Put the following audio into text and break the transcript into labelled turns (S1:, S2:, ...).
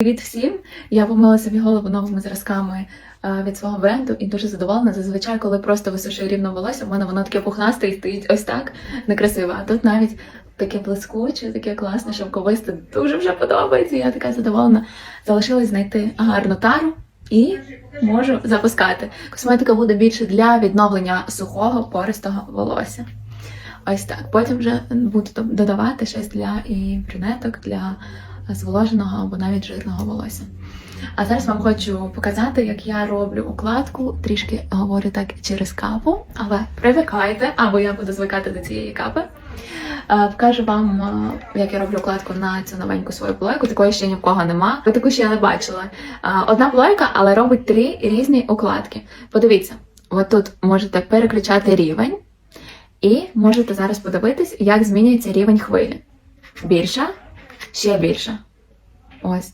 S1: Привіт всім! Я помила собі голову новими зразками е, від свого бренду і дуже задоволена. Зазвичай, коли просто висушую рівно волосся, в мене воно таке пухнасте і стоїть ось так некрасиво. А тут навіть таке блискуче, таке класне, шовковисте, дуже вже подобається. Я така задоволена. Залишилось знайти гарну тару і можу запускати. Косметика буде більше для відновлення сухого пористого волосся. Ось так. Потім вже буду додавати щось для і брюнеток, для зволоженого або навіть жирного волосся. А зараз вам хочу показати, як я роблю укладку. Трішки говорю так через капу, але привикайте, або я буду звикати до цієї капи. Е, Покажу вам, е, як я роблю укладку на цю новеньку свою плойку. Такої ще ні в кого нема. Таку ще я не бачила. Е, Одна плойка, але робить три різні укладки. Подивіться, от тут можете переключати рівень, і можете зараз подивитись, як змінюється рівень хвилі. Більша, ще більша. Ось.